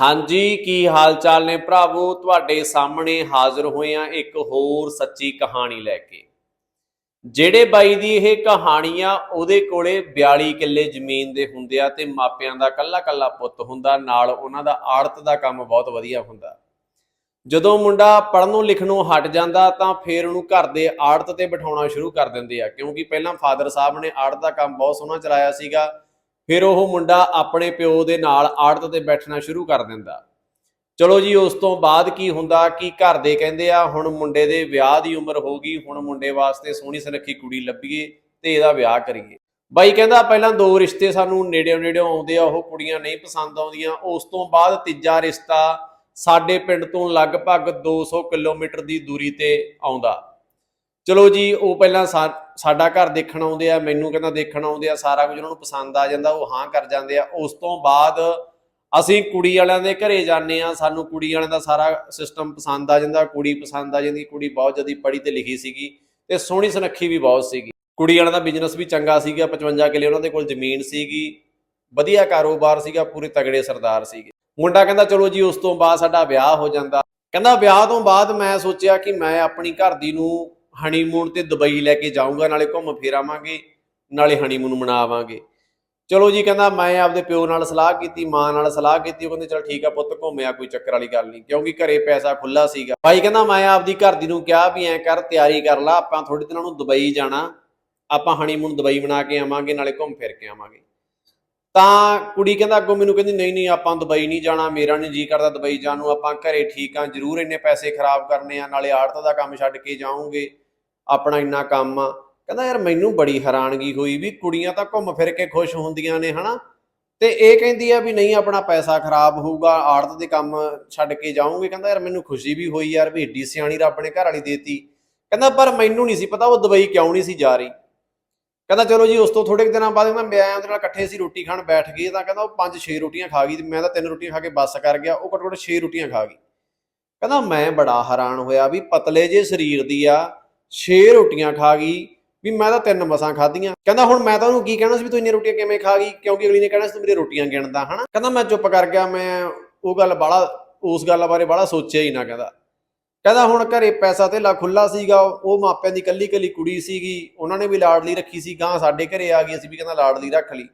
ਹਾਂਜੀ, ਕੀ ਹਾਲ ਚਾਲ ਨੇ ਭਰਾਵੋ? ਤੁਹਾਡੇ ਸਾਹਮਣੇ ਹਾਜ਼ਰ ਹੋਏ ਆ ਇੱਕ ਹੋਰ ਸੱਚੀ ਕਹਾਣੀ ਲੈ ਕੇ। ਜਿਹੜੇ ਬਾਈ ਦੀ ਇਹ ਕਹਾਣੀ ਆ, ਉਹਦੇ ਕੋਲੇ 42 ਕਿੱਲੇ ਜ਼ਮੀਨ ਦੇ ਹੁੰਦੇ ਆ ਤੇ ਮਾਪਿਆਂ ਦਾ ਕੱਲਾ ਕੱਲਾ ਪੁੱਤ ਹੁੰਦਾ, ਨਾਲ ਉਹਨਾਂ ਦਾ ਆੜਤ ਦਾ ਕੰਮ ਬਹੁਤ ਵਧੀਆ ਹੁੰਦਾ। ਜਦੋਂ ਮੁੰਡਾ ਪੜ੍ਹਨੋਂ ਲਿਖਣੋਂ ਹਟ ਜਾਂਦਾ ਤਾਂ ਫਿਰ ਉਹਨੂੰ ਘਰ ਦੇ ਆੜਤ ਤੇ ਬਿਠਾਉਣਾ ਸ਼ੁਰੂ ਕਰ ਦਿੰਦੇ ਆ, ਕਿਉਂਕਿ ਪਹਿਲਾਂ ਫਾਦਰ ਸਾਹਿਬ ਨੇ ਆੜਤ ਦਾ ਕੰਮ ਬਹੁਤ ਸੋਹਣਾ ਚਲਾਇਆ ਸੀਗਾ। ਫਿਰ ਉਹ ਮੁੰਡਾ ਆਪਣੇ ਪਿਓ ਦੇ ਨਾਲ ਆੜਤ ਤੇ ਬੈਠਣਾ ਸ਼ੁਰੂ ਕਰ ਦਿੰਦਾ। ਚਲੋ ਜੀ, ਉਸ ਤੋਂ ਬਾਅਦ ਕੀ ਹੁੰਦਾ ਕਿ ਘਰ ਦੇ ਕਹਿੰਦੇ ਆ, ਹੁਣ ਮੁੰਡੇ ਦੇ ਵਿਆਹ ਦੀ ਉਮਰ ਹੋ ਗਈ, ਹੁਣ ਮੁੰਡੇ ਵਾਸਤੇ ਸੋਹਣੀ ਸੁਨੱਖੀ ਕੁੜੀ ਲੱਭੀਏ ਤੇ ਇਹਦਾ ਵਿਆਹ ਕਰੀਏ। ਬਾਈ ਕਹਿੰਦਾ ਪਹਿਲਾਂ ਦੋ ਰਿਸ਼ਤੇ ਸਾਨੂੰ ਨੇੜਿਓਂ ਨੇੜਿਓਂ ਆਉਂਦੇ ਆ, ਉਹ ਕੁੜੀਆਂ ਨਹੀਂ ਪਸੰਦ ਆਉਂਦੀਆਂ। ਉਸ ਤੋਂ ਬਾਅਦ ਤੀਜਾ ਰਿਸ਼ਤਾ ਸਾਡੇ ਪਿੰਡ ਤੋਂ ਲਗਭਗ 200 ਕਿਲੋਮੀਟਰ ਦੀ ਦੂਰੀ ਤੇ ਆਉਂਦਾ। ਚਲੋ ਜੀ, ਉਹ ਪਹਿਲਾਂ ਸਾ- ਸਾਡਾ ਘਰ ਦੇਖਣ ਆਉਂਦੇ ਆ, ਮੈਨੂੰ ਕਹਿੰਦਾ ਦੇਖਣ ਆਉਂਦੇ ਆ, ਸਾਰਾ ਕੁਝ ਉਹਨਾਂ ਨੂੰ ਪਸੰਦ ਆ ਜਾਂਦਾ, ਉਹ ਹਾਂ ਕਰ ਜਾਂਦੇ ਆ। ਉਸ ਤੋਂ ਬਾਅਦ ਅਸੀਂ ਕੁੜੀ ਵਾਲਿਆਂ ਦੇ ਘਰੇ ਜਾਂਦੇ ਆ, ਸਾਨੂੰ ਕੁੜੀ ਵਾਲਿਆਂ ਦਾ ਸਾਰਾ ਸਿਸਟਮ ਪਸੰਦ ਆ ਜਾਂਦਾ, ਕੁੜੀ ਪਸੰਦ ਆ ਜਾਂਦੀ, ਕੁੜੀ ਬਹੁਤ ਜਲਦੀ ਪੜ੍ਹੀ ਤੇ ਲਿਖੀ ਸੀਗੀ ਤੇ ਸੋਹਣੀ ਸੁਨੱਖੀ ਵੀ ਬਹੁਤ ਸੀਗੀ। ਕੁੜੀ ਵਾਲਿਆਂ ਦਾ ਬਿਜ਼ਨਸ ਵੀ ਚੰਗਾ ਸੀਗਾ 55 ਕਿੱਲੇ ਉਹਨਾਂ ਦੇ ਕੋਲ ਜ਼ਮੀਨ ਸੀਗੀ, ਵਧੀਆ ਕਾਰੋਬਾਰ ਸੀਗਾ, ਪੂਰੇ ਤਗੜੇ ਸਰਦਾਰ ਸੀਗੇ। ਮੁੰਡਾ ਕਹਿੰਦਾ, ਚਲੋ ਜੀ, ਉਸ ਤੋਂ ਬਾਅਦ ਸਾਡਾ ਵਿਆਹ ਹੋ ਜਾਂਦਾ। ਕਹਿੰਦਾ, ਵਿਆਹ ਤੋਂ ਬਾਅਦ ਮੈਂ ਸੋਚਿਆ ਕਿ ਮੈਂ ਆਪਣੀ ਘਰ ਦੀ ਨੂੰ ਹਨੀਮੂਨ ਤੇ ਦੁਬਈ ਲੈ ਕੇ ਜਾਊਂਗਾ, ਨਾਲੇ ਘੁੰਮ ਫਿਰ ਆਵਾਂਗੇ, ਨਾਲੇ ਹਨੀਮੂਨ ਮਨਾਵਾਂਗੇ। ਚਲੋ ਜੀ, ਕਹਿੰਦਾ ਮੈਂ ਆਪਦੇ ਪਿਓ ਨਾਲ ਸਲਾਹ ਕੀਤੀ, ਮਾਂ ਨਾਲ ਸਲਾਹ ਕੀਤੀ, ਉਹ ਕਹਿੰਦੇ ਚਲ ਠੀਕ ਆ ਪੁੱਤ, ਘੁੰਮਿਆ, ਕੋਈ ਚੱਕਰ ਵਾਲੀ ਗੱਲ ਨਹੀਂ, ਕਿਉਂਕਿ ਘਰੇ ਪੈਸਾ ਖੁੱਲਾ ਸੀਗਾ। ਭਾਈ ਕਹਿੰਦਾ ਮੈਂ ਆਪਦੀ ਘਰ ਦੀ ਨੂੰ ਕਿਹਾ ਵੀ ਐਂ ਕਰ, ਤਿਆਰੀ ਕਰ ਲਾ, ਆਪਾਂ ਥੋੜੇ ਦਿਨਾਂ ਨੂੰ ਦੁਬਈ ਜਾਣਾ, ਆਪਾਂ ਹਨੀਮੂਨ ਦੁਬਈ ਬਣਾ ਕੇ ਆਵਾਂਗੇ, ਨਾਲੇ ਘੁੰਮ ਫਿਰ ਕੇ ਆਵਾਂਗੇ। ਤਾਂ ਕੁੜੀ ਕਹਿੰਦਾ ਅੱਗੋਂ ਮੈਨੂੰ ਕਹਿੰਦੀ, ਨਹੀਂ ਨਹੀਂ, ਆਪਾਂ ਦੁਬਈ ਨਹੀਂ ਜਾਣਾ, ਮੇਰਾ ਨਹੀਂ ਜੀ ਕਰਦਾ ਦੁਬਈ ਜਾਣ ਨੂੰ, ਆਪਾਂ ਘਰੇ ਠੀਕ ਆ, ਜ਼ਰੂਰ ਇੰਨੇ ਪੈਸੇ ਖਰਾਬ ਕਰਨੇ ਆ, ਨਾਲੇ ਆੜਤ ਦਾ ਕੰਮ ਛੱਡ ਕੇ ਜਾਊਂਗੇ। ਆਪਣਾ ਇੰਨਾ ਕੰਮ ਆ। ਕਹਿੰਦਾ, ਯਾਰ, ਮੈਨੂੰ ਬੜੀ ਹੈਰਾਨਗੀ ਹੋਈ ਵੀ ਕੁੜੀਆਂ ਤਾਂ ਘੁੰਮ ਫਿਰ ਕੇ ਖੁਸ਼ ਹੁੰਦੀਆਂ ਨੇ, ਹਨਾ? ਤੇ ਇਹ ਕਹਿੰਦੀ ਆ ਵੀ ਨਹੀਂ, ਆਪਣਾ ਪੈਸਾ ਖਰਾਬ ਹੋਊਗਾ, ਆੜਤ ਦੇ ਕੰਮ ਛੱਡ ਕੇ ਜਾਊਂਗੇ। ਕਹਿੰਦਾ, ਯਾਰ, ਮੈਨੂੰ ਖੁਸ਼ੀ ਵੀ ਹੋਈ ਯਾਰ ਵੀ ਏਡੀ ਸਿਆਣੀ ਰੱਬ ਨੇ ਘਰ ਵਾਲੀ ਦੇਤੀ। ਕਹਿੰਦਾ, ਪਰ ਮੈਨੂੰ ਨਹੀਂ ਸੀ ਪਤਾ ਉਹ ਦੁਬਈ ਕਿਉਂ ਨਹੀਂ ਸੀ ਜਾ ਰਹੀ? ਕਹਿੰਦਾ, ਚਲੋ ਜੀ, ਉਸ ਤੋਂ ਥੋੜੇ ਕੁ ਦਿਨਾਂ ਬਾਅਦ ਮੈਂ ਮੈਂ ਉਹਦੇ ਨਾਲ ਇਕੱਠੇ ਸੀ, ਰੋਟੀ ਖਾਣ ਬੈਠ ਗਏ ਤਾਂ ਕਹਿੰਦਾ ਉਹ ਪੰਜ ਛੇ ਰੋਟੀਆਂ ਖਾ ਗਈ ਤੇ ਮੈਂ ਤਾਂ ਤਿੰਨ ਰੋਟੀਆਂ ਖਾ ਕੇ ਬੱਸ ਕਰ ਗਿਆ, ਉਹ ਘੱਟੋ ਘੱਟ ਛੇ ਰੋਟੀਆਂ ਖਾ ਗਈ। ਕਹਿੰਦਾ, ਮੈਂ ਬੜਾ ਹੈਰਾਨ ਹੋਇਆ ਵੀ ਪਤਲੇ ਜੇ ਸਰੀਰ ਦੀ ਆ ਛੇ ਰੋਟੀਆਂ ਖਾ ਗਈ, ਵੀ ਮੈਂ ਤਾਂ ਤਿੰਨ ਮਸਾਂ ਖਾਧੀਆਂ। ਕਹਿੰਦਾ, ਹੁਣ ਮੈਂ ਤਾਂ ਉਹਨੂੰ ਕੀ ਕਹਿਣਾ ਸੀ ਵੀ ਤੂੰ ਇੰਨੀਆਂ ਰੋਟੀਆਂ ਕਿਵੇਂ ਖਾ ਗਈ? ਕਿਉਂਕਿ ਅਗਲੀ ਨੇ ਕਹਿਣਾ ਸੀ ਤੂੰ ਮੇਰੀ ਰੋਟੀਆਂ ਗਿਣਦਾ, ਹਨਾ? ਕਹਿੰਦਾ, ਮੈਂ ਚੁੱਪ ਕਰ ਗਿਆ, ਮੈਂ ਉਹ ਗੱਲ ਬਾਲਾ ਉਸ ਗੱਲ ਬਾਰੇ ਬਾਲਾ ਸੋਚਿਆ ਹੀ ਨਾ, ਕਹਿੰਦਾ। ਕਹਿੰਦਾ, ਹੁਣ ਘਰੇ ਪੈਸਾ ਧੇਲਾ ਖੁੱਲਾ ਸੀਗਾ, ਉਹ ਮਾਪਿਆਂ ਦੀ ਕੱਲੀ ਕੱਲੀ ਕੁੜੀ ਸੀਗੀ, ਉਹਨਾਂ ਨੇ ਵੀ ਲਾਡਲੀ ਰੱਖੀ ਸੀ ਗਾਂ ਸਾਡੇ ਘਰੇ ਆ ਗਈ, ਅਸੀਂ ਵੀ ਕਹਿੰਦਾ ਲਾਡਲੀ ਰੱਖ ਲਈ।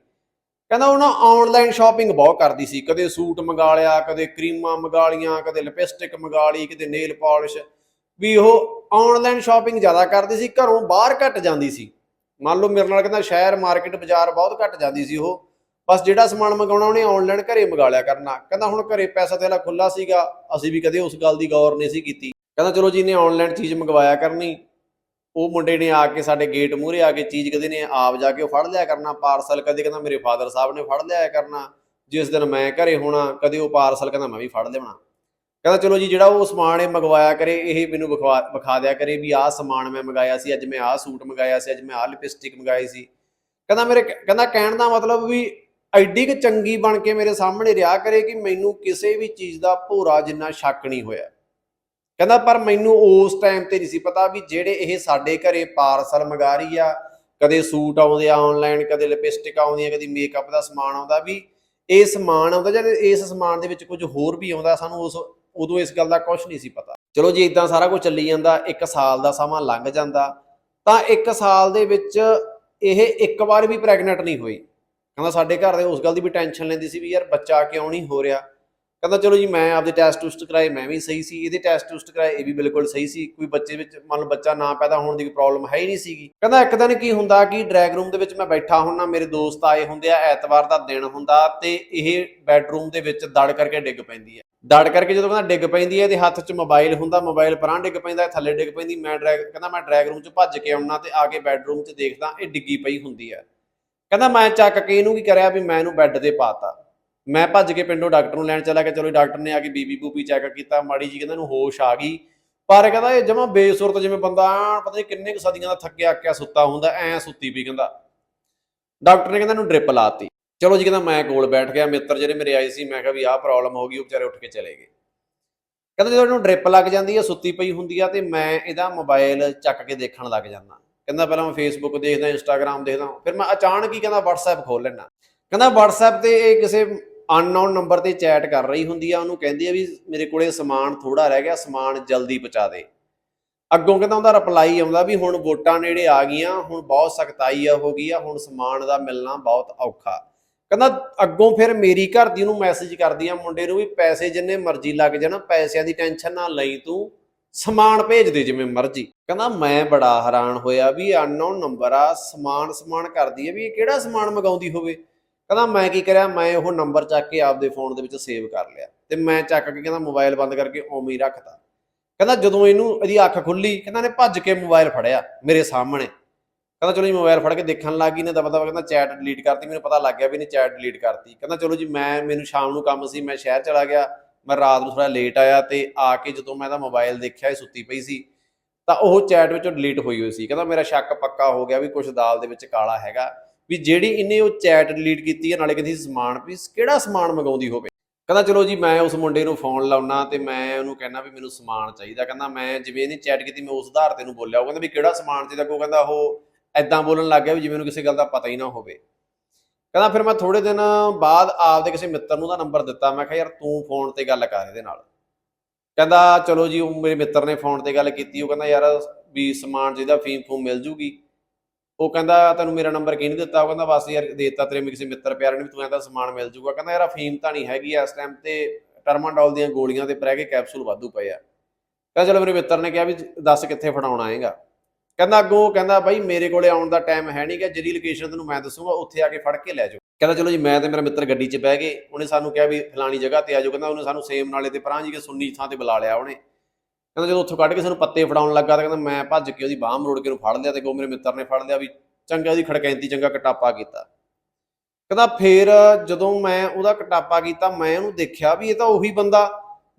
ਕਹਿੰਦਾ, ਉਹ ਨਾ ਆਨਲਾਈਨ ਸ਼ਾਪਿੰਗ ਬਹੁਤ ਕਰਦੀ ਸੀ, ਕਦੇ ਸੂਟ ਮੰਗਾ ਲਿਆ, ਕਦੇ ਕਰੀਮਾਂ ਮੰਗਾ ਲੀਆਂ ਕਦੇ ਲਿਪਸਟਿਕ ਮੰਗਾ ਲਈ, ਕਦੇ ਨੇਲ ਪਾਲਿਸ਼ ਵੀ ਉਹ ਆਨਲਾਈਨ ਸ਼ਾਪਿੰਗ ਜ਼ਿਆਦਾ ਕਰਦੀ ਸੀ, ਘਰੋਂ ਬਾਹਰ ਘੱਟ ਜਾਂਦੀ ਸੀ। ਮੰਨ ਲਓ ਮੇਰੇ ਨਾਲ ਕਹਿੰਦਾ ਸ਼ਹਿਰ ਮਾਰਕੀਟ ਬਾਜ਼ਾਰ ਬਹੁਤ ਘੱਟ ਜਾਂਦੀ ਸੀ ਉਹ। ਬਸ ਜਿਹੜਾ ਸਮਾਨ ਮੰਗਾਉਣਾ ਉਹਨੇ ਆਨਲਾਈਨ ਘਰੇ ਮੰਗਾ ਲਿਆ ਕਰਨਾ। ਕਹਿੰਦਾ ਹੁਣ ਘਰੇ ਪੈਸਾ ਤੇਲਾ ਖੁੱਲਾ ਸੀਗਾ, ਅਸੀਂ ਵੀ ਕਦੇ ਉਸ ਗੱਲ ਦੀ ਗੌਰ ਨਹੀਂ ਸੀ ਕੀਤੀ। ਕਹਿੰਦਾ ਚਲੋ ਜੀ ਨੇ ਆਨਲਾਈਨ ਚੀਜ਼ ਮੰਗਵਾਇਆ ਕਰਨੀ। ਉਹ ਮੁੰਡੇ ਨੇ ਆ ਕੇ ਸਾਡੇ ਗੇਟ ਮੂਹਰੇ ਆ ਕੇ ਚੀਜ਼ ਕਦੇ ਨੇ, ਆਪ ਜਾ ਕੇ ਉਹ ਫੜ ਲਿਆ ਕਰਨਾ ਪਾਰਸਲ ਕਦੇ ਕਹਿੰਦਾ ਮੇਰੇ ਫਾਦਰ ਸਾਹਿਬ ਨੇ ਫੜ ਲਿਆ ਕਰਨਾ। ਜਿਸ ਦਿਨ ਮੈਂ ਘਰੇ ਹੋਣਾ, ਕਦੇ ਉਹ ਪਾਰਸਲ ਕਹਿੰਦਾ ਮੈਂ ਵੀ ਫੜ ਲਿਆਉਣਾ। ਕਹਿੰਦਾ ਚਲੋ ਜੀ, ਜਿਹੜਾ ਉਹ ਸਮਾਨ ਇਹ ਮੰਗਵਾਇਆ ਕਰੇ, ਇਹ ਮੈਨੂੰ ਵਿਖਵਾ, ਵਿਖਾ ਦਿਆ ਕਰੇ ਵੀ ਆਹ ਸਮਾਨ ਮੈਂ ਮੰਗਾਇਆ ਸੀ, ਅੱਜ ਮੈਂ ਆਹ ਸੂਟ ਮੰਗਾਇਆ ਸੀ, ਅੱਜ ਮੈਂ ਆਹ ਲਿਪਸਟਿਕ ਮੰਗਾਈ ਸੀ। ਕਹਿੰਦਾ ਮੇਰੇ, ਕਹਿੰਦਾ ਕਹਿਣ ਦਾ ਮਤਲਬ ਵੀ ਐਡੀ ਕੁ ਚੰਗੀ ਬਣ ਕੇ ਮੇਰੇ ਸਾਹਮਣੇ ਰਿਹਾ ਕਰੇ ਕਿ ਮੈਨੂੰ ਕਿਸੇ ਵੀ ਚੀਜ਼ ਦਾ ਭੋਰਾ ਜਿੰਨਾ ਸ਼ੱਕ ਨਹੀਂ ਹੋਇਆ। ਕਹਿੰਦਾ ਪਰ ਮੈਨੂੰ ਉਸ ਟਾਈਮ ਤੇ ਨਹੀਂ ਸੀ ਪਤਾ ਵੀ ਜਿਹੜੇ ਇਹ ਸਾਡੇ ਘਰੇ ਪਾਰਸਲ ਮੰਗਾ ਰਹੀ ਆ, ਕਦੇ ਸੂਟ ਆਉਂਦੇ ਆ ਆਨਲਾਈਨ ਕਦੇ ਲਿਪਸਟਿਕ ਆਉਂਦੀਆਂ, ਕਦੇ ਮੇਕਅਪ ਦਾ ਸਮਾਨ ਆਉਂਦਾ ਵੀ ਇਹ ਸਮਾਨ ਆਉਂਦਾ ਜਾਂ ਇਸ ਸਮਾਨ ਦੇ ਵਿੱਚ ਕੁਝ ਹੋਰ ਵੀ ਆਉਂਦਾ, ਸਾਨੂੰ ਉਸ ਉਦੋਂ ਇਸ ਗੱਲ ਦਾ ਕੁਝ ਨਹੀਂ ਸੀ ਪਤਾ। ਚਲੋ ਜੀ ਇਦਾਂ ਸਾਰਾ ਕੁਝ ਚੱਲੀ ਜਾਂਦਾ, ਇੱਕ ਸਾਲ ਦਾ ਸਮਾਂ ਲੰਘ ਜਾਂਦਾ, ਤਾਂ ਇੱਕ ਸਾਲ ਦੇ ਵਿੱਚ ਇਹ ਇੱਕ ਵਾਰ ਵੀ ਪ੍ਰੈਗਨੈਂਟ ਨਹੀਂ ਹੋਈ। ਕਹਿੰਦਾ ਸਾਡੇ ਘਰ ਦੇ ਉਸ ਗੱਲ ਦੀ ਵੀ ਟੈਨਸ਼ਨ ਲੈਂਦੀ ਸੀ ਵੀ ਯਾਰ ਬੱਚਾ ਕਿਉਂ ਨਹੀਂ ਹੋ ਰਿਹਾ? ਕਹਿੰਦਾ ਚਲੋ ਜੀ, ਮੈਂ ਆਪਦੇ ਟੈਸਟ ਟੁਸਟ ਕਰਾਏ, ਮੈਂ ਵੀ ਸਹੀ ਸੀ, ਇਹਦੇ ਟੈਸਟ ਟੁਸਟ ਕਰਾਏ, ਇਹ ਵੀ ਬਿਲਕੁਲ ਸਹੀ ਸੀ, ਕੋਈ ਬੱਚੇ ਵਿੱਚ ਮੰਨ ਲਓ ਬੱਚਾ ਨਾ ਪੈਦਾ ਹੋਣ ਦੀ ਕੋਈ ਪ੍ਰੋਬਲਮ ਹੈ ਹੀ ਨਹੀਂ ਸੀਗੀ। ਕਹਿੰਦਾ ਇੱਕ ਦਿਨ ਕੀ ਹੁੰਦਾ ਕਿ ਡਰੈਗ ਰੂਮ ਦੇ ਵਿੱਚ ਮੈਂ ਬੈਠਾ ਹੁੰਨਾ ਮੇਰੇ ਦੋਸਤ ਆਏ ਹੁੰਦੇ ਆ, ਐਤਵਾਰ ਦਾ ਦਿਨ ਹੁੰਦਾ ਤੇ ਇਹ ਬੈੱਡਰੂਮ ਦੇ ਵਿੱਚ ਦੜ ਕਰਕੇ ਡਿੱਗ ਪੈਂਦੀ ਹੈ। ਦੜ ਕਰਕੇ ਜਦੋਂ ਕਹਿੰਦਾ ਡਿੱਗ ਪੈਂਦੀ ਹੈ ਇਹਦੇ ਹੱਥ 'ਚ ਮੋਬਾਈਲ ਹੁੰਦਾ ਮੋਬਾਈਲ ਪਰਾਂ ਡਿੱਗ ਪੈਂਦਾ ਥੱਲੇ ਡਿੱਗ ਪੈਂਦੀ, ਮੈਂ ਡਰੈਗ ਕਹਿੰਦਾ ਮੈਂ ਡਰੈਗ ਰੂਮ 'ਚ ਭੱਜ ਕੇ ਆਉਣਾ ਤੇ ਆ ਕੇ ਬੈੱਡਰੂਮ 'ਚ ਦੇਖਦਾ ਇਹ ਡਿੱਗੀ ਪਈ ਹੁੰਦੀ ਹੈ। ਕਹਿੰਦਾ ਮੈਂ ਚੱਕ ਕੇ ਇਹਨੂੰ ਕੀ ਕਰਿਆ ਵੀ ਮੈਂ ਇਹਨੂੰ ਬੈੱਡ ਤੇ ਪਾਤਾ ਮੈਂ ਭੱਜ ਕੇ ਪਿੰਡੋਂ ਡਾਕਟਰ ਨੂੰ ਲੈਣ ਚਲਾ ਗਿਆ, ਚਲੋ ਡਾਕਟਰ ਨੇ ਆ ਕੇ ਬੀਬੀ ਬੂਬੀ ਚੈੱਕ ਕੀਤਾ, ਮਾੜੀ ਜੀ ਕਹਿੰਦਾ ਇਹਨੂੰ ਹੋਸ਼ ਆ ਗਈ। ਪਰ ਕਹਿੰਦਾ ਇਹ ਜਮਾ ਬੇਸੁਰਤ ਜਿਵੇਂ ਬੰਦਾ ਪਤਾ ਨਹੀਂ ਕਿੰਨੇ ਕੁ ਸਦੀਆਂ ਦਾ ਥੱਕਿਆ ਆਕਿਆ ਸੁੱਤਾ ਹੁੰਦਾ, ਐ ਸੁੱਤੀ ਪਈ ਕਹਿੰਦਾ। ਡਾਕਟਰ ਨੇ ਕਹਿੰਦਾ ਇਹਨੂੰ ਡ੍ਰਿਪ ਲਾਤੀ ਚਲੋ ਜੀ ਕਹਿੰਦਾ ਮੈਂ ਕੋਲ ਬੈਠ ਗਿਆ, ਮਿੱਤਰ ਜਿਹੜੇ ਮੇਰੇ ਆਏ ਸੀ, ਮੈਂ ਕਿਹਾ ਵੀ ਆਹ ਪ੍ਰੋਬਲਮ ਹੋ ਗਈ, ਉਹ ਵਿਚਾਰੇ ਉੱਠ ਕੇ ਚਲੇ ਗਏ। ਕਹਿੰਦਾ ਜਦੋਂ ਇਹਨੂੰ ਡ੍ਰਿਪ ਲੱਗ ਜਾਂਦੀ ਹੈ ਸੁੱਤੀ ਪਈ ਹੁੰਦੀ ਆ, ਤੇ ਮੈਂ ਇਹਦਾ ਮੋਬਾਈਲ ਚੱਕ ਕੇ ਦੇਖਣ ਲੱਗ ਜਾਂਦਾ। ਕਹਿੰਦਾ ਪਹਿਲਾਂ ਮੈਂ ਫੇਸਬੁੱਕ ਦੇਖਦਾ ਇੰਸਟਾਗ੍ਰam ਦੇਖਦਾ, ਫਿਰ ਮੈਂ ਅਚਾਨਕ ਹੀ ਕਹਿੰਦਾ WhatsApp ਖੋਲ ਲੈਣਾ ਕਹਿੰਦਾ WhatsApp ਤੇ ਇਹ ਕਿਸੇ ਅਨਨੋਨ ਨੰਬਰ ਤੇ ਚੈਟ ਕਰ ਰਹੀ ਹੁੰਦੀ ਆ, ਉਹਨੂੰ ਕਹਿੰਦੀ ਆ ਵੀ ਮੇਰੇ ਕੋਲੇ ਸਮਾਨ ਥੋੜਾ ਰਹਿ ਗਿਆ, ਸਮਾਨ ਜਲਦੀ ਪਹੁੰਚਾ ਦੇ। ਅੱਗੋਂ ਕਹਿੰਦਾ ਉਹਦਾ ਰਿਪਲਾਈ ਆਉਂਦਾ ਵੀ ਹੁਣ ਵੋਟਾਂ ਨੇੜੇ ਆ ਗਈਆਂ, ਹੁਣ ਬਹੁਤ ਸਖਤਾਈ ਆ, ਹੋ ਗਈ ਆ, ਹੁਣ ਸਮਾਨ ਦਾ ਮਿਲਣਾ ਬਹੁਤ ਔਖਾ। ਕਹਿੰਦਾ ਅੱਗੋਂ ਫਿਰ ਮੇਰੀ ਘਰ ਦੀ ਉਹਨੂੰ ਮੈਸੇਜ ਕਰਦੀ ਆ ਮੁੰਡੇ ਨੂੰ ਵੀ ਪੈਸੇ ਜਿੰਨੇ ਮਰਜ਼ੀ ਲੱਗ ਜਾਣ, ਪੈਸਿਆਂ ਦੀ ਟੈਨਸ਼ਨ ਨਾ ਲਈ ਤੂੰ, ਸਮਾਨ ਭੇਜ ਦੇ ਜਿਵੇਂ ਮਰਜ਼ੀ। ਕਹਿੰਦਾ ਮੈਂ ਬੜਾ ਹੈਰਾਨ ਹੋਇਆ ਵੀ ਅਨਨੋਨ ਨੰਬਰ ਆ, ਸਮਾਨ ਸਮਾਨ ਕਰਦੀ ਹੈ ਵੀ ਇਹ ਕਿਹੜਾ ਸਮਾਨ ਮੰਗਾਉਂਦੀ ਹੋਵੇ। ਕਹਿੰਦਾ ਮੈਂ ਕੀ ਕਰਿਆ, ਮੈਂ ਉਹ ਨੰਬਰ ਚੱਕ ਕੇ ਆਪਦੇ ਫੋਨ ਦੇ ਵਿੱਚ ਸੇਵ ਕਰ ਲਿਆ ਤੇ ਮੈਂ ਚੱਕ ਕੇ ਕਹਿੰਦਾ ਮੋਬਾਈਲ ਬੰਦ ਕਰਕੇ ਉਵੇਂ ਹੀ ਰੱਖਤਾ। ਕਹਿੰਦਾ ਜਦੋਂ ਇਹਨੂੰ ਇਹਦੀ ਅੱਖ ਖੁੱਲੀ, ਕਹਿੰਦਾ ਨੇ ਭੱਜ ਕੇ ਮੋਬਾਈਲ ਫੜਿਆ ਮੇਰੇ ਸਾਹਮਣੇ। ਕਹਿੰਦਾ ਚਲੋ ਜੀ ਮੋਬਾਈਲ ਫੜ ਕੇ ਦੇਖਣ ਲੱਗ ਗਈ ਨੇ ਦਬਾ ਦਬਾ ਕਹਿੰਦਾ ਚੈਟ ਡਿਲੀਟ ਕਰਤੀ, ਮੈਨੂੰ ਪਤਾ ਲੱਗ ਗਿਆ ਵੀ ਇਹਨੇ ਚੈਟ ਡਿਲੀਟ ਕਰਤੀ। ਕਹਿੰਦਾ ਚਲੋ ਜੀ, ਮੈਂ, ਮੈਨੂੰ ਸ਼ਾਮ ਨੂੰ ਕੰਮ ਸੀ, ਮੈਂ ਸ਼ਹਿਰ ਚਲਾ ਗਿਆ, ਮੈਂ ਰਾਤ ਨੂੰ ਥੋੜਾ ਲੇਟ ਆਇਆ ਤੇ ਆ ਕੇ ਜਦੋਂ ਮੈਂ ਇਹਦਾ ਮੋਬਾਈਲ ਦੇਖਿਆ, ਇਹ ਸੁੱਤੀ ਪਈ ਸੀ, ਤਾਂ ਉਹ ਚੈਟ ਵਿੱਚੋਂ ਡਿਲੀਟ ਹੋਈ ਹੋਈ ਸੀ। ਕਹਿੰਦਾ ਮੇਰਾ ਸ਼ੱਕ ਪੱਕਾ ਹੋ ਗਿਆ ਵੀ ਕੁਝ ਦਾਲ ਦੇ ਵਿੱਚ ਕਾਲਾ ਹੈਗਾ, ਵੀ ਜਿਹੜੀ ਇਹਨੇ ਉਹ ਚੈਟ ਡਿਲੀਟ ਕੀਤੀ ਹੈ, ਨਾਲੇ ਕਹਿੰਦੀ ਸਮਾਨ ਵੀ, ਕਿਹੜਾ ਸਮਾਨ ਮੰਗਾਉਂਦੀ ਹੋਵੇ? ਕਹਿੰਦਾ ਚਲੋ ਜੀ, ਮੈਂ ਉਸ ਮੁੰਡੇ ਨੂੰ ਫੋਨ ਲਾਉਣਾ ਤੇ ਮੈਂ ਉਹਨੂੰ ਕਹਿੰਦਾ ਵੀ ਮੈਨੂੰ ਸਮਾਨ ਚਾਹੀਦਾ। ਕਹਿੰਦਾ ਮੈਂ, ਜਿਵੇਂ ਇਹਨੇ ਚੈਟ ਕੀਤੀ, ਮੈਂ ਉਸ ਆਧਾਰ ਤੇ ਨੂੰ ਬੋਲਿਆ। ਉਹ ਕਹਿੰਦਾ ਵੀ ਕਿਹੜਾ ਸਮਾਨ ਚਾਹੀਦਾ? ਕੋ ਕਹਿੰਦਾ ਉਹ ਐਦਾਂ ਬੋਲਣ ਲੱਗ ਗਿਆ ਵੀ ਜਿਵੇਂ ਉਹਨੂੰ ਕਿਸੇ ਗੱਲ ਦਾ ਪਤਾ ਹੀ ਨਾ ਹੋਵੇ। ਕਹਿੰਦਾ ਫਿਰ ਮੈਂ ਥੋੜੇ ਦਿਨ ਬਾਅਦ ਆਪਦੇ ਕਿਸੇ ਮਿੱਤਰ ਨੂੰ ਦਾ ਨੰਬਰ ਦਿੱਤਾ। ਮੈਂ ਕਿਹਾ, ਯਾਰ, ਤੂੰ ਫੋਨ ਤੇ ਗੱਲ ਕਰ ਇਹਦੇ ਨਾਲ। ਕਹਿੰਦਾ, ਚਲੋ ਜੀ, ਉਹ ਮੇਰੇ ਮਿੱਤਰ ਨੇ ਫੋਨ ਤੇ ਗੱਲ ਕੀਤੀ। ਉਹ ਕਹਿੰਦਾ, ਯਾਰ, ਵੀ ਸਮਾਨ ਜਿਹਦਾ ਫੀਮ ਫੂਮ ਮਿਲ ਜੂਗੀ। ਉਹ ਕਹਿੰਦਾ, ਤੈਨੂੰ ਮੇਰਾ ਨੰਬਰ ਕਿਹਨੇ ਦਿੱਤਾ? ਉਹ ਕਹਿੰਦਾ, ਬਸ ਯਾਰ, ਦੇਤਾ ਤੇਰੇ ਕਿਸੇ ਮਿੱਤਰ ਪਿਆਰੇ ਨੇ ਵੀ ਤੂੰ ਕਹਿੰਦਾ ਸਮਾਨ ਮਿਲ ਜੂਗਾ। ਕਹਿੰਦਾ, ਯਾਰ ਫੀਮ ਤਾਂ ਨਹੀਂ ਹੈਗੀ ਇਸ ਟਾਈਮ ਤੇ। ਟਰਮਾਡੋਲ ਦੀਆਂ ਗੋਲੀਆਂ ਤੇ ਪ੍ਰੈਗੇ ਕੈਪਸੂਲ ਵਾਧੂ ਪਏ ਆ। ਕਹਿੰਦਾ, ਚਲੋ, ਮੇਰੇ ਮਿੱਤਰ ਨੇ ਕਿਹਾ ਵੀ ਦੱਸ ਕਿੱਥੇ ਫੜਾਉਣ ਆਏਗਾ ਕਹਿੰਦਾ ਅੱਗੋਂ ਕਹਿੰਦਾ ਬਾਈ ਮੇਰੇ ਕੋਲੇ ਆਉਣ ਦਾ ਟਾਈਮ ਹੈ ਨਹੀਂ ਨਹੀਂਗਾ ਜਿਹੜੀ ਲੋਕੇਸ਼ਨ ਤੈਨੂੰ ਮੈਂ ਦੱਸੂਗਾ, ਉੱਥੇ ਆ ਕੇ ਫੜ ਕੇ ਲੈ ਜਾਓ। ਕਹਿੰਦਾ ਚਲੋ ਜੀ, ਮੈਂ ਤੇ ਮੇਰਾ ਮਿੱਤਰ ਗੱਡੀ 'ਚ ਬਹਿ ਗਏ, ਉਹਨੇ ਸਾਨੂੰ ਕਿਹਾ ਵੀ ਫਲਾਣੀ ਜਗ੍ਹਾ ਤੇ ਆ ਜਾਓ। ਕਹਿੰਦਾ ਉਹਨੇ ਸਾਨੂੰ ਸੇਮ ਨਾਲੇ ਤੇ ਪਰਾਂ ਜੀ ਕੇ ਸੁੰਨੀ ਥਾਂ ਤੇ ਬੁਲਾ ਲਿਆ ਉਹਨੇ। ਕਹਿੰਦਾ ਜਦੋਂ ਉੱਥੋਂ ਕੱਢ ਕੇ ਸਾਨੂੰ ਪੱਤੇ ਫੜਾਉਣ ਲੱਗਾ ਤਾਂ ਕਹਿੰਦਾ ਮੈਂ ਭੱਜ ਕੇ ਉਹਦੀ ਬਾਹ ਮਰੋੜ ਕੇ ਉਹਨੂੰ ਫੜ ਲਿਆ ਤੇ ਕੋ ਮੇਰੇ ਮਿੱਤਰ ਨੇ ਫੜ ਲਿਆ ਵੀ ਚੰਗਾ ਉਹਦੀ ਖੜਕੈਂਤੀ, ਚੰਗਾ ਕਟਾਪਾ ਕੀਤਾ। ਕਹਿੰਦਾ ਫੇਰ ਜਦੋਂ ਮੈਂ ਉਹਦਾ ਕਟਾਪਾ ਕੀਤਾ, ਮੈਂ ਉਹਨੂੰ ਦੇਖਿਆ ਵੀ ਇਹ ਤਾਂ ਉਹੀ ਬੰਦਾ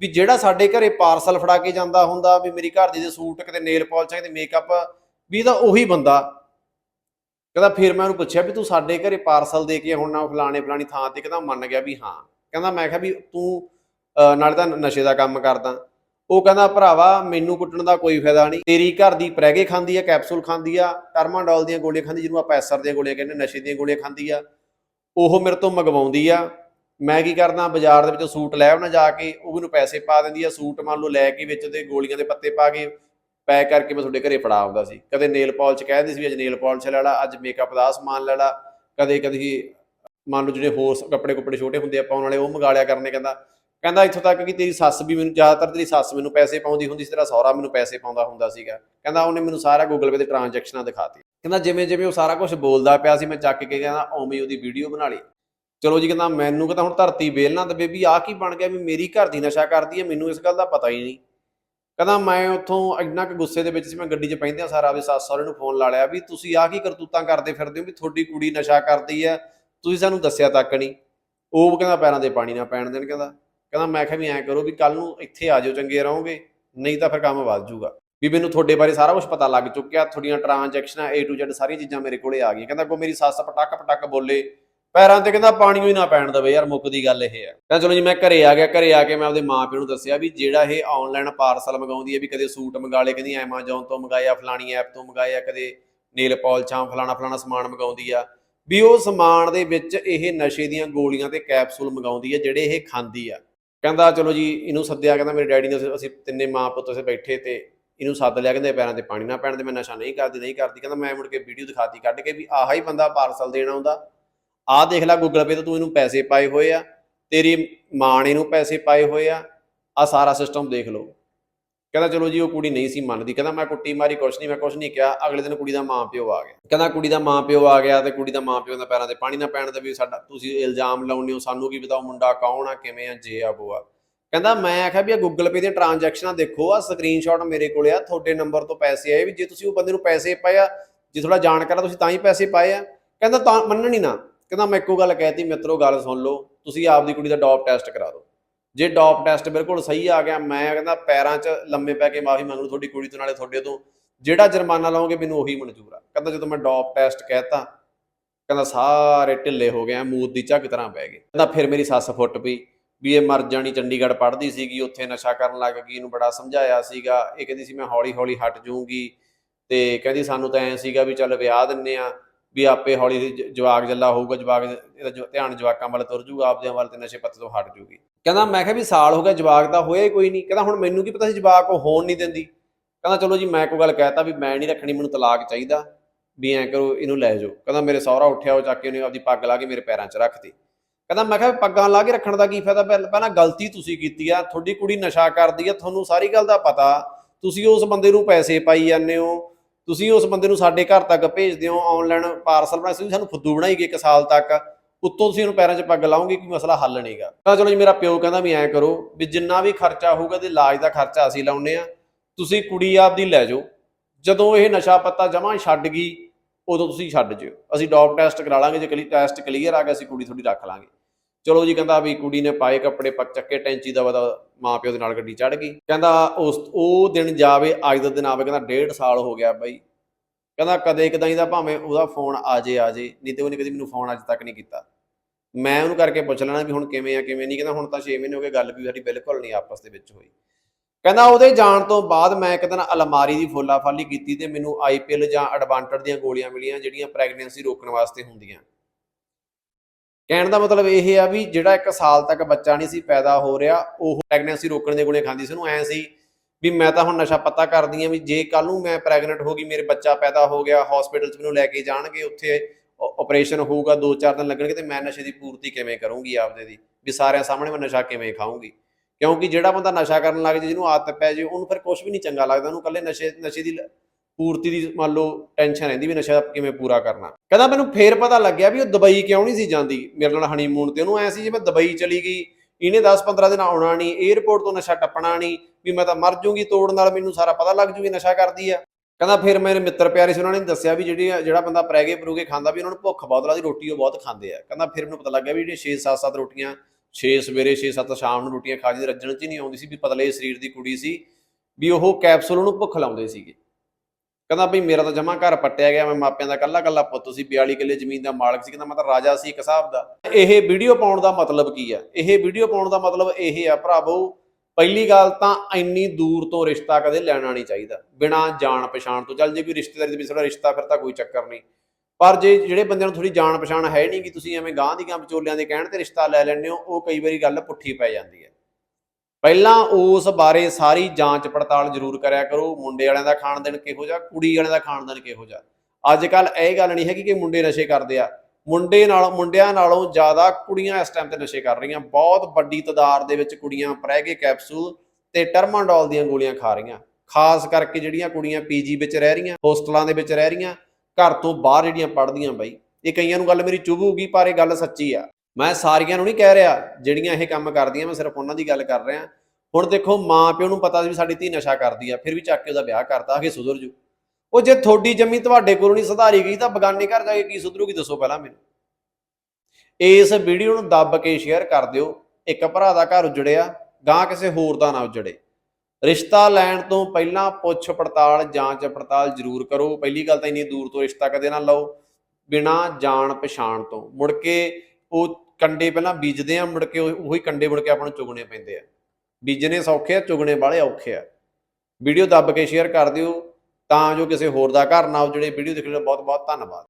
ਵੀ ਜਿਹੜਾ ਸਾਡੇ ਘਰੇ ਪਾਰਸਲ ਫੜਾ ਕੇ ਜਾਂਦਾ ਹੁੰਦਾ, ਵੀ ਮੇਰੀ ਘਰ ਦੀ ਦੇ ਸੂਟ ਕਿਤੇ ਨੇਲ ਪਾਲਿਸ਼ ਕਿਤੇ ਮੇਕਅਪ ਵੀ ਇਹ ਤਾਂ ਉਹੀ ਬੰਦਾ ਕਹਿੰਦਾ ਫਿਰ ਮੈਂ ਉਹਨੂੰ ਪੁੱਛਿਆ ਵੀ ਤੂੰ ਸਾਡੇ ਘਰੇ ਪਾਰਸਲ ਦੇ ਕੇ ਹੁਣ ਨਾ ਫਲਾਣੇ ਫਲਾਣੀ ਥਾਂ ਤੇ ਕਹਿੰਦਾ ਮੰਨ ਗਿਆ ਵੀ ਹਾਂ। ਕਹਿੰਦਾ ਮੈਂ ਕਿਹਾ ਵੀ ਤੂੰ ਅਹ, ਨਾਲੇ ਤਾਂ ਨਸ਼ੇ ਦਾ ਕੰਮ ਕਰਦਾ। ਉਹ ਕਹਿੰਦਾ ਭਰਾਵਾ ਮੈਨੂੰ ਕੁੱਟਣ ਦਾ ਕੋਈ ਫਾਇਦਾ ਨਹੀਂ। ਤੇਰੀ ਘਰ ਦੀ ਪ੍ਰੈਗੇ ਖਾਂਦੀ ਆ ਕੈਪਸੂਲ ਖਾਂਦੀ ਆ ਟਰਮਾਡੋਲ ਦੀਆਂ ਗੋਲੀਆਂ ਖਾਂਦੀ ਜਿਹਨੂੰ ਆਪਾਂ ਐਸਰ ਦੀਆਂ ਗੋਲੀਆਂ ਕਹਿੰਦੇ ਨਸ਼ੇ ਦੀਆਂ ਗੋਲੀਆਂ ਖਾਂਦੀ ਆ। ਉਹ ਮੇਰੇ ਤੋਂ ਮੰਗਵਾਉਂਦੀ ਆ। ਮੈਂ ਕੀ ਕਰਦਾ ਬਾਜ਼ਾਰ ਦੇ ਵਿੱਚੋਂ ਸੂਟ ਲੈ ਆਉਣਾ ਜਾ ਕੇ ਉਹ ਮੈਨੂੰ ਪੈਸੇ ਪਾ ਦਿੰਦੀ ਆ ਸੂਟ ਮੰਨ ਲਓ ਲੈ ਕੇ ਵਿੱਚ ਤੇ ਗੋਲੀਆਂ ਦੇ ਪੱਤੇ ਪਾ ਕੇ ਪੈਕ ਕਰਕੇ ਮੈਂ ਤੁਹਾਡੇ ਘਰੇ ਫੜਾ ਆਉਂਦਾ ਸੀ। ਕਦੇ ਨੇਲ ਪਾਲਿਸ਼ ਕਹਿੰਦੀ ਸੀ ਵੀ ਅੱਜ ਨੇਲ ਪਾਲਿਸ਼ ਲੈ ਲਾ, ਅੱਜ ਮੇਕਅਪ ਦਾ ਸਮਾਨ ਲੈ ਲਾ। ਕਦੇ ਕਦੇ ਮੰਨ ਲਓ ਜਿਹੜੇ ਹੋਰ ਕੱਪੜੇ ਕੁੱਪੜੇ ਛੋਟੇ ਹੁੰਦੇ ਆ ਪਾਉਣ ਵਾਲੇ ਉਹ ਮੰਗਾ ਲਿਆ ਕਰਨੇ ਕਹਿੰਦਾ। ਕਹਿੰਦਾ ਇੱਥੋਂ ਤੱਕ ਕਿ ਤੇਰੀ ਸੱਸ ਵੀ ਮੈਨੂੰ, ਜ਼ਿਆਦਾਤਰ ਤੇਰੀ ਸੱਸ ਮੈਨੂੰ ਪੈਸੇ ਪਾਉਂਦੀ ਹੁੰਦੀ ਸੀ, ਤੇਰਾ ਸਹੁਰਾ ਮੈਨੂੰ ਪੈਸੇ ਪਾਉਂਦਾ ਹੁੰਦਾ ਸੀਗਾ। ਕਹਿੰਦਾ ਉਹਨੇ ਮੈਨੂੰ ਸਾਰਾ ਗੂਗਲ ਪੇ ਤੇ ਟ੍ਰਾਂਜੈਕਸ਼ਨਾਂ ਦਿਖਾਤੀ ਕਹਿੰਦਾ ਜਿਵੇਂ ਜਿਵੇਂ ਉਹ ਸਾਰਾ ਕੁਝ ਬੋਲਦਾ ਪਿਆ ਸੀ, ਮੈਂ ਚੱਕ ਕੇ ਕਹਿੰਦਾ ਉਵੇਂ ਉਹਦੀ ਵੀਡੀਓ ਬਣਾ ਲਈ। ਚਲੋ ਜੀ ਕਹਿੰਦਾ ਮੈਨੂੰ ਕਹਿੰਦਾ ਹੁਣ ਧਰਤੀ ਵੇਲ ਨਾ ਤੇ ਬੇਬੀ ਆ ਕੀ ਬਣ ਗਿਆ ਵੀ ਮੇਰੀ ਘਰ ਦੀ ਨਸ਼ਾ ਕਰਦੀ ਹੈ, ਮੈਨੂੰ ਇਸ ਗੱਲ ਦਾ ਪਤਾ ਹੀ ਨਹੀਂ। ਕਹਿੰਦਾ ਮੈਂ ਉੱਥੋਂ ਇੰਨਾ ਕੁ ਗੁੱਸੇ ਦੇ ਵਿੱਚ ਸੀ, ਮੈਂ ਗੱਡੀ 'ਚ ਪੈਂਦਿਆਂ ਸਾਰਾ ਆਪਦੇ ਸੱਸ ਸਹੁਰੇ ਨੂੰ ਫੋਨ ਲਾ ਲਿਆ ਵੀ ਤੁਸੀਂ ਆ ਕੀ ਕਰਤੂਤਾਂ ਕਰਦੇ ਫਿਰਦੇ ਹੋ ਵੀ ਤੁਹਾਡੀ ਕੁੜੀ ਨਸ਼ਾ ਕਰਦੀ ਹੈ, ਤੁਸੀਂ ਸਾਨੂੰ ਦੱਸਿਆ ਤੱਕ ਨਹੀਂ। ਉਹ ਕਹਿੰਦਾ ਪੈਰਾਂ ਦੇ ਪਾਣੀ ਨਾ ਪੈਣ ਦੇਣ ਕਹਿੰਦਾ। ਕਹਿੰਦਾ ਮੈਂ ਕਿਹਾ ਵੀ ਐਂ ਕਰੋ ਵੀ ਕੱਲ ਨੂੰ ਇੱਥੇ ਆ ਜਾਓ ਚੰਗੇ ਰਹੋਗੇ, ਨਹੀਂ ਤਾਂ ਫਿਰ ਕੰਮ ਵੱਧ ਜਾਊਗਾ। ਵੀ ਮੈਨੂੰ ਤੁਹਾਡੇ ਬਾਰੇ ਸਾਰਾ ਕੁਝ ਪਤਾ ਲੱਗ ਚੁੱਕਿਆ, ਤੁਹਾਡੀਆਂ ਟ੍ਰਾਂਜੈਕਸ਼ਨਾਂ A to Z ਸਾਰੀਆਂ ਚੀਜ਼ਾਂ ਮੇਰੇ ਕੋਲੇ ਆ ਗਈਆਂ। ਕਹਿੰਦਾ ਕੋ ਮੇਰੀ ਸੱਸ ਪਟਕ ਪਟਕ ਬੋਲੇ ਪੈਰਾਂ ਤੇ ਕਹਿੰਦਾ ਪਾਣੀ ਹੀ ਨਾ ਪੈਣ ਦਵੇ ਯਾਰ ਮੁੱਕਦੀ ਗੱਲ ਇਹ ਹੈ। ਕਹਿੰਦਾ ਚਲੋ ਜੀ, ਮੈਂ ਘਰੇ ਆ ਗਿਆ, ਘਰੇ ਆ ਕੇ ਮੈਂ ਆਪਦੇ ਮਾਪਿਆਂ ਨੂੰ ਦੱਸਿਆ ਵੀ ਜਿਹੜਾ ਇਹ ਆਨਲਾਈਨ ਪਾਰਸਲ ਮੰਗਾਉਂਦੀ ਹੈ ਵੀ ਕਦੇ ਸੂਟ ਮੰਗਾ ਲਏ ਕਹਿੰਦੀ ਐਮਾਜ਼ੋਨ ਤੋਂ ਮੰਗਾਇਆ ਫਲਾਣੀ ਐਪ ਤੋਂ ਮੰਗਾਇਆ ਕਦੇ ਨੇਲ ਪਾਲਿਸ਼ਾਂ ਫਲਾਣਾ ਫਲਾਣਾ ਸਮਾਨ ਮੰਗਾਉਂਦੀ ਆ, ਵੀ ਉਹ ਸਮਾਨ ਦੇ ਵਿੱਚ ਇਹ ਨਸ਼ੇ ਦੀਆਂ ਗੋਲੀਆਂ ਤੇ ਕੈਪਸੂਲ ਮੰਗਾਉਂਦੀ ਹੈ ਜਿਹੜੇ ਇਹ ਖਾਂਦੀ ਆ। ਕਹਿੰਦਾ ਚਲੋ ਜੀ, ਇਹਨੂੰ ਸੱਦਿਆ, ਕਹਿੰਦਾ ਮੇਰੇ ਡੈਡੀ ਨੇ, ਅਸੀਂ- ਤਿੰਨੇ ਮਾਂ ਪੁੱਤ ਅਸੀਂ ਬੈਠੇ ਤੇ ਇਹਨੂੰ ਸੱਦ ਲਿਆ, ਕਹਿੰਦੇ ਪੈਰਾਂ ਤੇ ਪਾਣੀ ਨਾ ਪੈਣ ਦੇ, ਮੈਂ ਨਸ਼ਾ ਨਹੀਂ ਕਰਦੀ ਨਹੀਂ ਕਰਦੀ। ਕਹਿੰਦਾ ਮੈਂ ਮੁੜ ਕੇ ਵੀਡੀਓ ਦਿਖਾਤੀ, ਕੱਢ ਕੇ ਵੀ ਆਹਾ ਹੀ ਬੰਦਾ ਪਾਰਸਲ ਦੇਣ ਆਉਂਦਾ। ਆਹ ਦੇਖ ਲੈ ਗੂਗਲ ਪੇ ਤੇ ਤੂੰ ਇਹਨੂੰ ਪੈਸੇ ਪਾਏ ਹੋਏ ਆ, ਤੇਰੀ ਮਾਂ ਨੇ ਇਹਨੂੰ ਪੈਸੇ ਪਾਏ ਹੋਏ ਆ ਆ ਸਾਰਾ ਸਿਸਟਮ ਦੇਖ ਲਓ। ਕਹਿੰਦਾ ਚਲੋ ਜੀ, ਉਹ ਕੁੜੀ ਨਹੀਂ ਸੀ ਮੰਨਦੀ। ਕਹਿੰਦਾ ਮੈਂ ਕੁੱਟੀ ਮਾਰੀ, ਕੁਛ ਨਹੀਂ, ਮੈਂ ਕੁਛ ਨਹੀਂ ਕਿਹਾ। ਅਗਲੇ ਦਿਨ ਕੁੜੀ ਦਾ ਮਾਂ ਪਿਓ ਆ ਗਿਆ। ਕਹਿੰਦਾ ਕੁੜੀ ਦਾ ਮਾਂ ਪਿਓ ਆ ਗਿਆ ਤੇ ਕੁੜੀ ਦਾ ਮਾਂ ਪਿਓ ਦਾ ਪੈਰਾਂ ਤੇ ਪਾਣੀ ਨਾ ਪੈਣ ਦਾ ਵੀ ਸਾਡਾ ਤੁਸੀਂ ਇਲਜ਼ਾਮ ਲਾਉਂਦੇ ਹੋ, ਸਾਨੂੰ ਕੀ ਪਤਾ ਉਹ ਮੁੰਡਾ ਕੌਣ ਆ, ਕਿਵੇਂ ਆ, ਜੇ ਆ ਉਹ ਆ। ਕਹਿੰਦਾ ਮੈਂ ਆਖਿਆ ਵੀ ਆ ਗੂਗਲ ਪੇ ਦੀਆਂ ਟ੍ਰਾਂਜੈਕਸ਼ਨਾਂ ਦੇਖੋ ਆ ਸਕਰੀਨਸ਼ਾਟ ਮੇਰੇ ਕੋਲੇ ਆ, ਤੁਹਾਡੇ ਨੰਬਰ ਤੋਂ ਪੈਸੇ ਆਏ ਵੀ ਜੇ ਤੁਸੀਂ ਉਹ ਬੰਦੇ ਨੂੰ ਪੈਸੇ ਪਾਇਆ ਜੇ ਥੋੜਾ ਜਾਣਕਾਰ ਤੁਸੀਂ ਤਾਂ ਹੀ ਪੈਸੇ ਪਾਏ ਆ। ਕਹਿੰਦਾ ਤਾਂ ਮੰਨਣ ਹੀ ਨਾ। ਕਹਿੰਦਾ ਮੈਂ ਇੱਕੋ ਗੱਲ ਕਹਿਤੀ, ਮਿੱਤਰੋ, ਗੱਲ ਸੁਣ ਲਓ, ਤੁਸੀਂ ਆਪਦੀ ਕੁੜੀ ਦਾ ਡੌਪ ਟੈਸਟ ਕਰਾ ਦਿਓ। ਜੇ ਡੌਪ ਟੈਸਟ ਬਿਲਕੁਲ ਸਹੀ ਆ ਗਿਆ, ਮੈਂ ਕਹਿੰਦਾ ਪੈਰਾਂ 'ਚ ਲੰਮੇ ਪੈ ਕੇ ਮਾਫੀ ਮੰਗ ਲੂ ਤੁਹਾਡੀ ਕੁੜੀ ਤੋਂ, ਨਾਲੇ ਤੁਹਾਡੇ ਤੋਂ, ਜਿਹੜਾ ਜੁਰਮਾਨਾ ਲਾਓਗੇ ਮੈਨੂੰ ਉਹੀ ਮਨਜ਼ੂਰ ਆ। ਕਹਿੰਦਾ ਜਦੋਂ ਮੈਂ ਡੌਪ ਟੈਸਟ ਕਹਿਤਾ, ਕਹਿੰਦਾ ਸਾਰੇ ਢਿੱਲੇ ਹੋ ਗਏ ਮੂਤ ਦੀ ਝੱਗ ਤਰ੍ਹਾਂ ਬਹਿ ਗਏ। ਕਹਿੰਦਾ ਫਿਰ ਮੇਰੀ ਸੱਸ ਫੁੱਟ ਪਈ, ਵੀ ਇਹ ਮਰ ਜਾਣੀ, ਚੰਡੀਗੜ੍ਹ ਪੜ੍ਹਦੀ ਸੀਗੀ, ਉੱਥੇ ਨਸ਼ਾ ਕਰਨ ਲੱਗ ਗਈ, ਇਹਨੂੰ ਬੜਾ ਸਮਝਾਇਆ ਸੀਗਾ। ਇਹ ਕਹਿੰਦੀ ਸੀ, ਮੈਂ ਹੌਲੀ ਹੌਲੀ ਹਟ ਜਾਊਂਗੀ। ਤੇ ਕਹਿੰਦੀ ਸਾਨੂੰ ਤਾਂ ਐ ਸੀਗਾ ਵੀ ਚੱਲ ਵਿਆਹ ਦਿੰਨੇ ਆ। ਵੀ ਆਪੇ ਹੌਲੀ ਹੌਲੀ ਜਵਾਕ ਜੱਲਾ ਹੋਊਗਾ, ਜਵਾਕ ਇਹਦਾ ਧਿਆਨ ਜਵਾਕਾਂ ਵੱਲ ਤੁਰ ਜੂਗਾ, ਆਪਦਿਆਂ ਵੱਲ ਤੇ ਨਸ਼ੇ ਪੱਤੇ ਤੋਂ ਹਟ ਜੂਗੀ। ਕਹਿੰਦਾ, ਮੈਂ ਕਿਹਾ ਵੀ ਸਾਲ ਹੋ ਗਿਆ ਜਵਾਕ ਤਾਂ ਹੋਇਆ ਹੀ ਕੋਈ ਨਹੀਂ। ਕਹਿੰਦਾ, ਹੁਣ ਮੈਨੂੰ ਕੀ ਪਤਾ ਸੀ ਜਵਾਕ ਉਹ ਹੋਣ ਨਹੀਂ ਦਿੰਦੀ? ਕਹਿੰਦਾ, ਚਲੋ ਜੀ, ਮੈਂ ਕੋਈ ਗੱਲ ਕਹਿਤਾ ਵੀ ਮੈਂ ਨਹੀਂ ਰੱਖਣੀ, ਮੈਨੂੰ ਤਲਾਕ ਚਾਹੀਦਾ। ਵੀ ਐਂ ਕਰੋ, ਇਹਨੂੰ ਲੈ ਜਾਓ। ਕਹਿੰਦਾ, ਮੇਰੇ ਸਹੁਰਾ ਉੱਠਿਆ, ਉਹ ਚੱਕ ਕੇ ਉਹਨੇ ਆਪਦੀ ਪੱਗ ਲਾ ਕੇ ਮੇਰੇ ਪੈਰਾਂ 'ਚ ਰੱਖਤੀ। ਕਹਿੰਦਾ, ਮੈਂ ਕਿਹਾ ਵੀ ਪੱਗਾਂ ਲਾ ਕੇ ਰੱਖਣ ਦਾ ਕੀ ਫਾਇਦਾ? ਪਹਿਲਾਂ ਗਲਤੀ ਤੁਸੀਂ ਕੀਤੀ ਆ। ਤੁਹਾਡੀ ਕੁੜੀ ਨਸ਼ਾ ਕਰਦੀ ਆ। ਤੁਹਾਨੂੰ ਸਾਰੀ ਗੱਲ ਦਾ ਪਤਾ। ਤੁਸੀਂ ਉਸ ਬੰਦੇ ਨੂੰ ਪੈਸੇ ਪਾਈ ਜਾਂਦੇ ਹੋ। ਤੁਸੀਂ ਉਸ ਬੰਦੇ ਨੂੰ ਸਾਡੇ ਘਰ ਤੱਕ ਭੇਜਦੇ ਹੋ ਆਨਲਾਈਨ ਪਾਰਸਲ ਬਣਾ ਤੁਸੀਂ ਸਾਨੂੰ ਫੁੱਦੂ ਬਣਾਈ ਗਏ ਇੱਕ ਸਾਲ ਤੱਕ। ਉੱਤੋਂ ਤੁਸੀਂ ਉਹਨੂੰ ਪੈਰਾਂ 'ਚ ਪੱਗ ਲਾਓਗੇ ਕੋਈ ਮਸਲਾ ਹੱਲ ਨਹੀਂਗਾ ਤਾਂ ਚਲੋ ਜੀ, ਮੇਰਾ ਪਿਓ ਕਹਿੰਦਾ ਵੀ ਐਂ ਕਰੋ ਵੀ ਜਿੰਨਾ ਵੀ ਖਰਚਾ ਹੋਊਗਾ ਤੇ ਇਲਾਜ ਦਾ ਖਰਚਾ ਅਸੀਂ ਲਾਉਨੇ ਆ ਤੁਸੀਂ ਕੁੜੀ ਆਪਦੀ ਲੈ ਜਾਓ। ਜਦੋਂ ਇਹ ਨਸ਼ਾ ਪੱਤਾ ਜਮਾਂ ਛੱਡ ਗਈ, ਉਦੋਂ ਤੁਸੀਂ ਛੱਡ ਜਿਓ। ਅਸੀਂ ਡੌਪ ਟੈਸਟ ਕਰਾ ਲਾਂਗੇ, ਜੇ ਕਲੀ, ਟੈਸਟ ਕਲੀਅਰ ਆ ਗਿਆ, ਅਸੀਂ ਕੁੜੀ ਤੁਹਾਡੀ ਰੱਖ ਲਾਂਗੇ। ਚਲੋ ਜੀ ਕਹਿੰਦਾ ਵੀ ਕੁੜੀ ਨੇ ਪਾਏ ਕੱਪੜੇ ਪੱਕ ਚੱਕੇ, ਟੈਂਚੀ ਦਾ ਵਦਾ ਮਾਂ ਪਿਓ ਦੇ ਨਾਲ ਗੱਡੀ ਚੜ ਗਈ। ਕਹਿੰਦਾ ਉਸ, ਉਹ ਦਿਨ ਜਾਵੇ, ਅੱਜ ਦਾ ਦਿਨ ਆਵੇ, ਕਹਿੰਦਾ ਡੇਢ ਸਾਲ ਹੋ ਗਿਆ ਬਾਈ। ਕਹਿੰਦਾ ਕਦੇ ਕਦਾਈ ਦਾ ਭਾਵੇਂ ਉਹਦਾ ਫੋਨ ਆ ਜੇ ਆ ਜੇ, ਨਹੀਂ ਤੇ ਉਹਨੇ ਕਦੀ ਮੈਨੂੰ ਫੋਨ ਅੱਜ ਤੱਕ ਨਹੀਂ ਕੀਤਾ। ਮੈਂ ਉਹਨੂੰ ਕਰਕੇ ਪੁੱਛ ਲੈਣਾ ਵੀ ਹੁਣ ਕਿਵੇਂ ਆ, ਕਿਵੇਂ ਨਹੀਂ, ਕਹਿੰਦਾ ਹੁਣ ਤਾਂ 6 ਮਹੀਨੇ ਹੋ ਗਏ, ਗੱਲ ਵੀ ਸਾਡੀ ਬਿਲਕੁਲ ਨਹੀਂ ਆਪਸ ਦੇ ਵਿੱਚ ਹੋਈ। ਕਹਿੰਦਾ ਉਹਦੇ ਜਾਣ ਤੋਂ ਬਾਅਦ ਮੈਂ ਇੱਕ ਦਿਨ ਅਲਮਾਰੀ ਦੀ ਫੋਲਾ ਫਾਲੀ ਕੀਤੀ ਤੇ ਮੈਨੂੰ ਆਈਪੀਐਲ ਜਾਂ ਐਡਵਾਂਟਰ ਦੀਆਂ ਗੋਲੀਆਂ ਮਿਲੀਆਂ, ਜਿਹੜੀਆਂ ਪ੍ਰੈਗਨੈਂਸੀ ਰੋਕਣ ਵਾਸਤੇ ਹੁੰਦੀਆਂ। ਕਹਿਣ ਦਾ ਮਤਲਬ ਇਹ ਆ ਵੀ ਜਿਹੜਾ ਇੱਕ ਸਾਲ ਤੱਕ ਬੱਚਾ ਨਹੀਂ ਸੀ ਪੈਦਾ ਹੋ ਰਿਹਾ, ਉਹ ਪ੍ਰੈਗਨੈਂਸੀ ਰੋਕਣ ਦੇ ਗੋਲੀਆਂ ਖਾਂਦੀ ਸੀ ਉਹਨੂੰ ਐ ਸੀ ਵੀ ਮੈਂ ਤਾਂ ਹੁਣ ਨਸ਼ਾ ਪੱਤਾ ਕਰਦੀ ਆ ਵੀ ਜੇ ਕੱਲ ਨੂੰ ਮੈਂ ਪ੍ਰੈਗਨੈਂਟ ਹੋ ਗਈ, ਮੇਰੇ ਬੱਚਾ ਪੈਦਾ ਹੋ ਗਿਆ ਹਸਪੀਟਲ 'ਚ ਮੈਨੂੰ ਲੈ ਕੇ ਜਾਣਗੇ, ਉੱਥੇ ਆਪਰੇਸ਼ਨ ਹੋਊਗਾ 2-4 ਦਿਨ ਲੱਗਣਗੇ ਤੇ ਮੈਂ ਨਸ਼ੇ ਦੀ ਪੂਰਤੀ ਕਿਵੇਂ ਕਰੂੰਗੀ ਆਪਦੇ ਦੀ, ਵੀ ਸਾਰਿਆਂ ਸਾਹਮਣੇ ਮੈਂ ਨਸ਼ਾ ਕਿਵੇਂ ਖਾਊਂਗੀ। ਕਿਉਂਕਿ ਜਿਹੜਾ ਬੰਦਾ ਨਸ਼ਾ ਕਰਨ ਲੱਗ ਜੇ, ਜਿਹਨੂੰ ਆਦਤ ਪੈ ਜੇ, ਉਹਨੂੰ ਫਿਰ ਕੁਝ ਵੀ ਨਹੀਂ ਚੰਗਾ ਲੱਗਦਾ, ਉਹਨੂੰ ਕੱਲੇ ਨਸ਼ੇ ਨਸ਼ੇ ਦੀ ਪੂਰਤੀ ਦੀ ਮੰਨ ਲਓ ਟੈਨਸ਼ਨ ਰਹਿੰਦੀ ਵੀ ਨਸ਼ਾ ਕਿਵੇਂ ਪੂਰਾ ਕਰਨਾ। ਕਹਿੰਦਾ ਮੈਨੂੰ ਫੇਰ ਪਤਾ ਲੱਗਿਆ ਵੀ ਉਹ ਦੁਬਈ ਕਿਉਂ ਨਹੀਂ ਸੀ ਜਾਂਦੀ, ਮੇਰੇ ਨਾਲ ਹਨੀਮੂਨ ਤੇ। ਉਹਨੂੰ ਐ ਸੀ ਜੇ ਮੈਂ ਦੁਬਈ ਚਲੀ ਗਈ, ਇਹਨੇ 10-15 ਦਿਨ ਆਉਣਾ ਨਹੀਂ 에어ਪੋਰਟ ਤੋਂ ਨਸ਼ਾ ਟੱਪਣਾ ਨਹੀਂ, ਵੀ ਮੈਂ ਤਾਂ ਮਰ ਜੂਗੀ ਤੋੜ ਨਾਲ, ਮੈਨੂੰ ਸਾਰਾ ਪਤਾ ਲੱਗ ਜੂਗੀ ਨਸ਼ਾ ਕਰਦੀ ਆ। ਕਹਿੰਦਾ ਫਿਰ ਮੇਰੇ ਮਿੱਤਰ ਪਿਆਰੇ ਸੀ, ਉਹਨਾਂ ਨੇ ਦੱਸਿਆ ਵੀ ਜਿਹੜੀ ਜਿਹੜਾ ਬੰਦਾ ਪ੍ਰੈਗੇ ਪਰੂਗੇ ਖਾਂਦਾ ਵੀ ਉਹਨਾਂ ਨੂੰ ਭੁੱਖ ਬਹੁਤ ਲੱਗਦੀ, ਰੋਟੀ ਉਹ ਬਹੁਤ ਖਾਂਦੇ ਆ। ਕਹਿੰਦਾ ਫਿਰ ਮੈਨੂੰ ਪਤਾ ਲੱਗਿਆ ਵੀ ਜਿਹੜੇ 6-7-7 ਰੋਟੀਆਂ 6 ਸਵੇਰੇ 6-7 ਸ਼ਾਮ ਨੂੰ ਰੋਟੀਆਂ ਖਾ ਜੀ ਰੱਜਣ ਚ ਨਹੀਂ ਆਉਂਦੀ ਸੀ, ਵੀ ਪਤਲੇ ਸਰੀਰ ਦੀ ਕੁੜੀ ਸੀ, ਵੀ ਉਹ ਕੈਪਸੂਲ ਉਹਨੂੰ ਭੁੱਖ ਲਾਉਂਦੇ ਸੀਗੇ। ਕਹਿੰਦਾ ਵੀ ਮੇਰਾ ਤਾਂ ਜਮਾ ਘਰ ਪੱਟਿਆ ਗਿਆ, ਮੈਂ ਮਾਪਿਆਂ ਦਾ ਕੱਲਾ ਕੱਲਾ ਪੁੱਤ ਸੀ 42 ਕਿੱਲੇ ਜ਼ਮੀਨ ਦਾ ਮਾਲਕ ਸੀ, ਕਹਿੰਦਾ ਮੈਂ ਤਾਂ ਰਾਜਾ ਸੀ ਇੱਕ ਹਿਸਾਬ ਦਾ। ਇਹ ਵੀਡੀਓ ਪਾਉਣ ਦਾ ਮਤਲਬ ਕੀ ਆ? ਇਹ ਵੀਡੀਓ ਪਾਉਣ ਦਾ ਮਤਲਬ ਇਹ ਆ ਭਰਾਵੋ, ਪਹਿਲੀ ਗੱਲ ਤਾਂ ਇੰਨੀ ਦੂਰ ਤੋਂ ਰਿਸ਼ਤਾ ਕਦੇ ਲੈਣਾ ਨਹੀਂ ਚਾਹੀਦਾ। ਬਿਨਾਂ ਜਾਣ ਪਛਾਣ ਤੋਂ। ਚੱਲ ਜੇ ਕੋਈ ਰਿਸ਼ਤੇਦਾਰੀ ਦੇ ਵਿੱਚ ਤੁਹਾਡਾ ਰਿਸ਼ਤਾ ਫਿਰ ਤਾਂ ਕੋਈ ਚੱਕਰ ਨਹੀਂ। ਪਰ ਜੇ ਜਿਹੜੇ ਬੰਦਿਆਂ ਨੂੰ ਥੋੜੀ ਜਾਣ ਪਛਾਣ ਹੈ ਨਹੀਂ ਕਿ ਤੁਸੀਂ ਐਵੇਂ ਗਾਂ ਦੀ ਗਾਂ ਵਿਚੋਲਿਆਂ ਦੇ ਕਹਿਣ ਤੇ ਰਿਸ਼ਤਾ ਲੈ ਲੈਂਦੇ ਹੋ, ਉਹ ਕਈ ਵਾਰੀ ਗੱਲ ਪੁੱਠੀ ਪੈ ਜਾਂਦੀ ਹੈ। ਪਹਿਲਾਂ ਉਸ ਬਾਰੇ ਸਾਰੀ ਜਾਂਚ ਪੜਤਾਲ ਜ਼ਰੂਰ ਕਰਿਆ ਕਰੋ। ਮੁੰਡੇ ਵਾਲਿਆਂ ਦਾ ਖਾਣ ਦੇਣ ਕਿਹੋ ਜਿਹਾ, ਕੁੜੀ ਵਾਲਿਆਂ ਦਾ ਖਾਣ ਦੇਣ ਕਿਹੋ ਜਿਹਾ। ਅੱਜ ਕੱਲ ਇਹ ਗੱਲ ਨਹੀਂ ਹੈਗੀ ਕਿ ਮੁੰਡੇ ਨਸ਼ੇ ਕਰਦੇ ਆ। ਮੁੰਡੇ ਨਾਲ, ਮੁੰਡਿਆਂ ਨਾਲੋਂ ਜ਼ਿਆਦਾ ਕੁੜੀਆਂ ਇਸ ਟਾਈਮ ਤੇ ਨਸ਼ੇ ਕਰ ਰਹੀਆਂ। ਬਹੁਤ ਵੱਡੀ ਤਾਦਾਦ ਦੇ ਵਿੱਚ ਕੁੜੀਆਂ ਪ੍ਰੈਗੇ ਕੈਪਸੂਲ ਤੇ ਟਰਮਾਡੋਲ ਦੀਆਂ ਗੋਲੀਆਂ ਖਾ ਰਹੀਆਂ। ਖਾਸ ਕਰਕੇ ਜਿਹੜੀਆਂ ਕੁੜੀਆਂ ਪੀਜੀ ਵਿੱਚ ਰਹਿ ਰਹੀਆਂ, ਹੋਸਟਲਾਂ ਦੇ ਵਿੱਚ ਰਹਿ ਰਹੀਆਂ, ਘਰ ਤੋਂ ਬਾਹਰ ਜਿਹੜੀਆਂ ਪੜ੍ਹਦੀਆਂ ਬਾਈ। ਇਹ ਕਈਆਂ ਨੂੰ ਗੱਲ ਮੇਰੀ ਚੁਭੂਗੀ, ਪਰ ਇਹ ਗੱਲ ਸੱਚੀ ਆ। ਮੈਂ ਸਾਰੀਆਂ ਨੂੰ ਨਹੀਂ ਕਹਿ ਰਿਹਾ ਜਿਹੜੀਆਂ ਇਹ ਕੰਮ ਕਰਦੀਆਂ, ਮੈਂ ਸਿਰਫ ਉਹਨਾਂ ਦੀ ਗੱਲ ਕਰ ਰਿਹਾ। ਹੁਣ ਦੇਖੋ, ਮਾਂ ਪਿਓ ਨੂੰ ਪਤਾ ਸੀ ਵੀ ਸਾਡੀ ਧੀ ਨਸ਼ਾ ਕਰਦੀ ਆ, ਫਿਰ ਵੀ ਚੱਕ ਕੇ ਉਹਦਾ ਵਿਆਹ ਕਰਤਾ ਕਿ ਸੁਧਰ ਜੂ। ਉਹ ਜੇ ਤੁਹਾਡੀ ਜੰਮੀ ਤੁਹਾਡੇ ਕੋਲੋਂ ਨਹੀਂ ਸੁਧਾਰੀ ਗਈ, ਤਾਂ ਬਗਾਨੇ ਘਰ ਜਾ ਕੇ ਕੀ ਸੁਧਰੂਗੀ, ਦੱਸੋ ਪਹਿਲਾਂ ਮੈਨੂੰ। ਇਸ ਵੀਡੀਓ ਨੂੰ ਦੱਬ ਕੇ ਸ਼ੇਅਰ ਕਰ ਦਿਓ। ਇੱਕ ਭਰਾ ਦਾ ਘਰ ਉਜੜਿਆ ਗਾਂ ਕਿਸੇ ਹੋਰ ਦਾ ਨਾ ਉਜੜੇ। ਰਿਸ਼ਤਾ ਲੈਣ ਤੋਂ ਪਹਿਲਾਂ ਪੁੱਛ ਪੜਤਾਲ, ਜਾਂਚ ਪੜਤਾਲ ਜ਼ਰੂਰ ਕਰੋ। ਪਹਿਲੀ ਗੱਲ ਤਾਂ ਇੰਨੀ ਦੂਰ ਤੋਂ ਰਿਸ਼ਤਾ ਕਦੇ ਨਾ ਲਓ, ਬਿਨਾ ਜਾਣ ਪਛਾਣ ਤੋਂ। ਮੁੜ ਕੇ ਉਹ ਕੰਡੇ ਪਹਿਲਾਂ ਬੀਜਦੇ ਆ, ਮੁੜ ਕੇ ਉਹੀ ਕੰਡੇ ਮੁੜ ਕੇ ਆਪਾਂ ਨੂੰ ਚੁਗਣੇ ਪੈਂਦੇ ਆ। ਬੀਜਣੇ ਸੌਖੇ ਆ, ਚੁਗਣੇ ਵਾਲੇ ਔਖੇ ਆ। ਵੀਡੀਓ ਦੱਬ ਕੇ ਸ਼ੇਅਰ ਕਰ ਦਿਓ, ਤਾਂ ਜੋ ਕਿਸੇ ਹੋਰ ਦਾ ਘਰ ਨਾ ਉਜੜੇ। ਵੀਡੀਓ ਦੇਖਣ ਲਈ ਬਹੁਤ ਬਹੁਤ ਧੰਨਵਾਦ।